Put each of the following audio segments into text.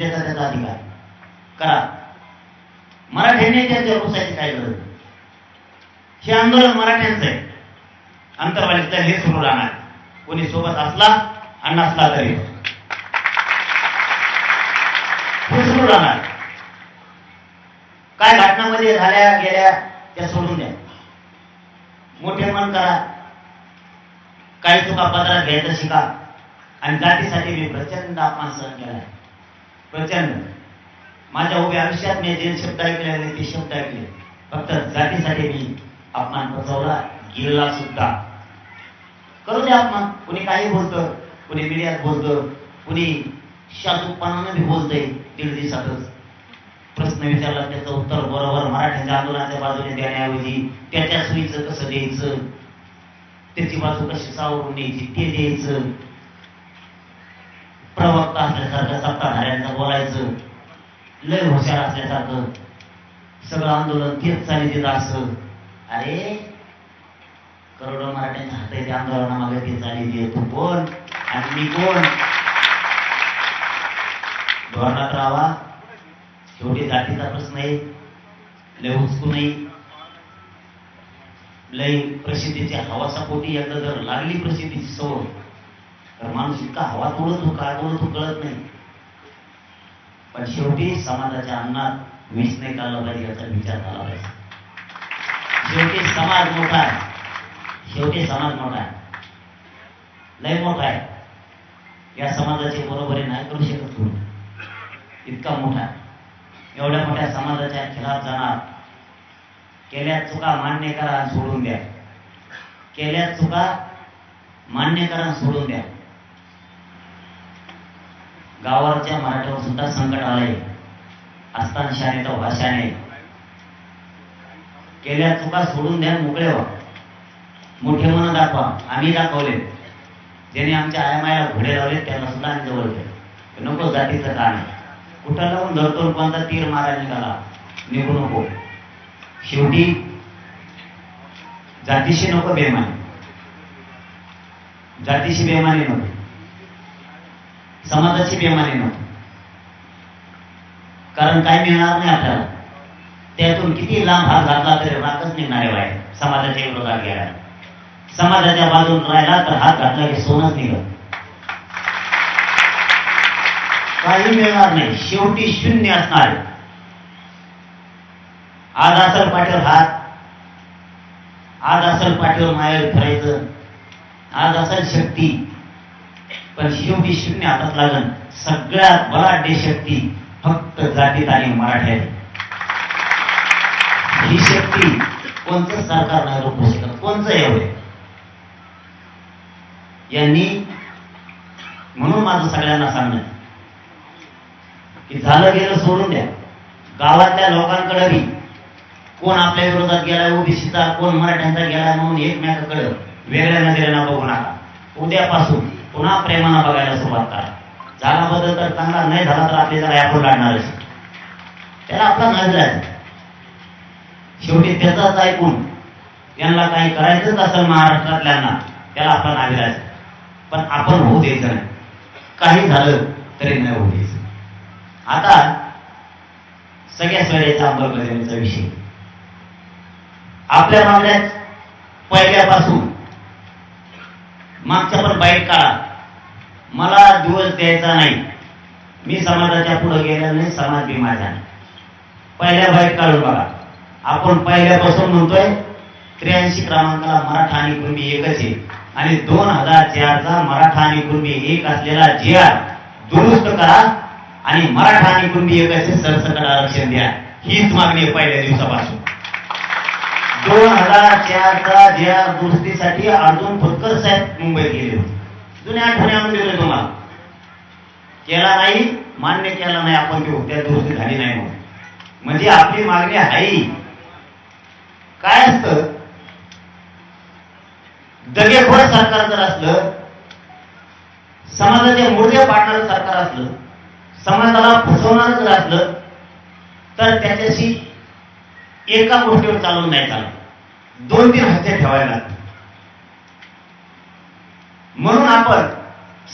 त्याचा त्याचा अधिकार. करा. मराठ्याने त्यांच्या पुसायची काय गरज? हे आंदोलन मराठ्यांचं आहे. आंतरवालीचं हे सुरू राहणार. कोणी सोबत असला आणि नसला तरी. हे सुरू राहणार. काय घटनामध्ये झाल्या गेल्या त्या सोडून द्या. मोठे मन करा. काही चुका पदरात घ्यायचं शिका. आणि जातीसाठी मी प्रचंड अपमान सहन केलाय प्रचंड. माझ्या उभ्या आयुष्यात मी जे शब्द ऐकले नाही ते शब्द ऐकले. फक्त जातीसाठी मी अपमान पचवला गेला सुद्धा. करू दे अपमान. कुणी काही बोलतं कुणी मीडियात बोलतं कुणी शासुकपणानं बी बोलतंय दीड दिवसातच. प्रश्न विचारला त्याचं उत्तर बरोबर मराठ्यांच्या आंदोलनाच्या बाजूने देण्याऐवजी त्याच्या सुईचं कसं द्यायचं? त्याची बाजू कशी सावरून द्यायची ते द्यायचं. प्रवक्ता असल्यासारखं सत्ताधाऱ्यांचं बोलायचं. लय हुशार असल्यासारखं. सगळं आंदोलन तेच चालित असं अरे करोडो मराठ्यांच्या हाताच्या आंदोलनामागे ते चालित येत. तू कोण? आणि मी कोण? धोरणात राहावा. शेवटी जातीचा प्रश्न आहे. लय हुसकू नाही लय प्रसिद्धीची हवासापोटी एकदा जर लागली प्रसिद्धीची सवय तर माणूस इतका हवा तोडतो काय बोलतो कळत नाही. पण शेवटी समाजाच्या अन्नात वीज नाही काढला पाहिजे याचा विचार झाला पाहिजे. शेवटी समाज मोठा आहे. शेवटी समाज मोठा आहे. लय मोठा आहे. या समाजाची बरोबरी नाही करू शकत इतका मोठा एवढ्या मोठ्या समाजाच्या खिलाफ जाणार. केल्या चुका मान्य करा सोडून द्या. केल्या चुका मान्य करा सोडून द्या. गावाच्या मराठ्यावर सुद्धा संकट आलंय. असताना शाने तर भाषाने. केल्या चुका सोडून द्या मोकळे व्हा. मोठे मन दाखवा. आम्ही दाखवले. ज्याने आमच्या आयामायाला घोडे लावले त्यांना सुद्धा आम्ही जवळ नको जातीचं काम आहे. कुठं लावून धरतो कोणता तीर मारायला निघाला? निघू नको. शेवटी जातीशी नको बेमानी. जातीशी बेमानी नको. समाजाची बेमानी नको. कारण काय मिळणार नाही आपल्याला त्यातून किती लांब हात घातला तरी राखच निघणारे बाहेर. समाजाच्या विरोधात गेला. समाजाच्या बाजून राहिला तर हात घातला की सोनच निघत. काही मिळणार नाही. शेवटी शून्य असणार आज असल पाठीवर हात. आज असल पाठीवर माहेर फिरायचं. आज असल शक्ती. पण शेवटी शून्य हातात लागण सगळ्यात बलाढ्य शक्ती फक्त जातीत आणि मराठ्यात. ही शक्ती कोणतं सरकार नाही रोखू शकत कोणतं एवढे? यांनी म्हणून माझं सगळ्यांना सांगणं की झालं गेलं सोडून द्या. गावातल्या लोकांकडे बी कोण आपल्या विरोधात गेलाय ओबीसीचा कोण मराठ्यांचा गेलाय म्हणून एकमेकाकडे वेगळ्या नजरेनं बघू नका. उद्यापासून पुन्हा प्रेमानं बघायला सुरुवात करा. झाला बदल तर चांगला नाही झाला तर आपली जरा यापूर काढणारच त्याला आपला नजर शेवटी त्याचाच ऐकून त्यांना काही करायचंच असेल महाराष्ट्रातल्यांना त्याला आपण नाविरायचं पण आपण होऊ द्यायचं नाही. काही झालं तरी नाही होऊ द्यायचं. आता सगळ्या सोयऱ्याच्या अंमलबजावणीचा विषय. आपल्या मागण्यात पहिल्यापासून मागचा पण बाईट काढा. मला दिवस द्यायचा नाही. मी समाजाच्या पुढे गेल्याने नाही समाज बी माझा पहिल्या बाईट काढून बघा. आपण पहिल्यापासून म्हणतोय त्र्याऐंशी क्रमांकाला मराठा आणि कुणबी एकच आहे. आणि दोन हजार चारचा मराठा आणि कुणबी एक असलेला जी आर दुरुस्त करा आणि मराठा आणि कुणबी एकाचे सरसकट आरक्षण द्या. हीच मागणी आहे पहिल्या दिवसापासून. दोन हजार चारचा ज्या आर दुरुस्तीसाठी अर्जुन फुटकर साहेब मुंबईत गेले होते. जुन्या आठवणी आणून दिले तुम्हाला. केला नाही मान्य केला नाही आपण घेऊ त्या दुरुस्ती झाली नाही म्हणून. म्हणजे आपली मागणी आहे. काय असतं? दगेखोर सरकार जर असलं समाजाचे मूल्य पाडणारं सरकार असलं समाजाला फसवणारं जर असलं तर त्याच्याशी एका गोष्टीवर चालून नाही चालत. दोन तीन हत्या ठेवायला लागतात. म्हणून आपण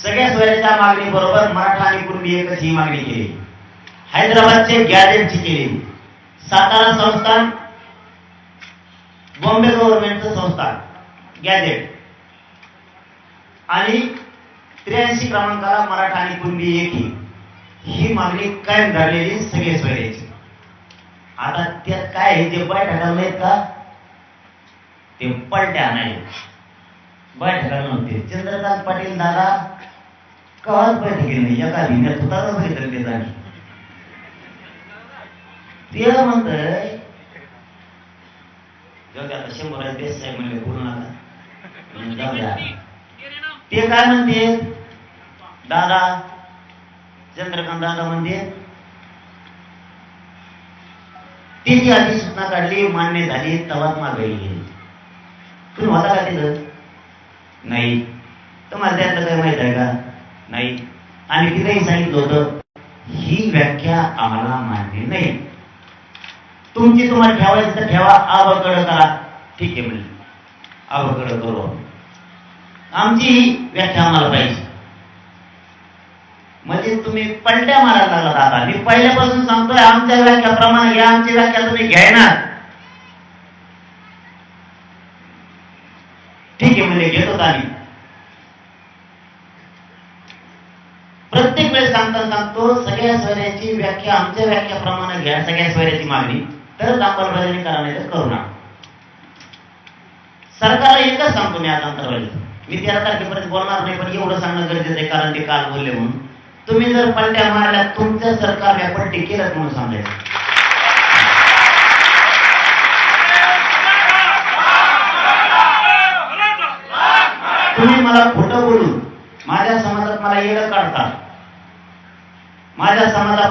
सगळ्या सोयऱ्याच्या मागणी बरोबर मराठा आणि कुणबी एकच ही मागणी केली. हैदराबादचे गॅजेटची केली. सातारा संस्थान बॉम्बे गव्हर्नमेंटचं संस्थान गॅजेट. आणि त्र्याऐंशी क्रमांकाला मराठा आणि कुणबी एकी ही. मागणी कायम झालेली सगळे सोयऱ्याची. आता त्यात काय आहे, जे बैठका नाहीत का? ते पलट्या नाही बैठका नव्हते चंद्रकांत पाटील दादा कवाच बैठकी नाही? एका भिंग्यात होताच बघितलं ते जाणी ते म्हणतंय जाऊ आता शंभर देश साहेब म्हणले बोलू नका. ते काय म्हणते? दादा चंद्रकांत दादा म्हणते ती जी अधिसूचना काढली मान्य झाली तवाच मागायला गेली तुम्ही होता का तिथं? नाही. तुम्हाला त्यातलं काय माहीत आहे का? नाही. आणि तिथेही सांगितलं होतं ही व्याख्या आम्हाला मान्य नाही. तुमची तुम्हाला ठेवायचं तर ठेवा आबाकडं करा. ठीक आहे म्हणजे आबाकडं करू. आमची व्याख्या आम्हाला पाहिजे. म्हणजे तुम्ही पलट्या मारायला लागला दादा मी पहिल्यापासून सांगतोय आमच्या व्याख्याप्रमाणे या आमची व्याख्या तुम्ही घ्यायणार ठीक आहे म्हणजे घेतो आम्ही. प्रत्येक वेळेस सांगताना सांगतो सगळ्या स्वऱ्याची व्याख्या आमच्या व्याख्याप्रमाणे घ्या सगळ्या स्वर्याची मागणी. तरच अंमलबजावणी करा नाही तर करू नका. सरकारला एकच सांगतो मी आज अंतर्वाली मी तेरा तारखेपर्यंत बोलणार नाही पण एवढं सांगणं गरजेचं आहे कारण ते काल बोलले म्हणून. तुम्ही जर पलट्या मारल्या तुमचं सरकार या पलटी केलं म्हणून सांगायचं. तुम्ही मला खोटं बोलून माझ्या समाजात मला येणं काढता. माझ्या समाजापासून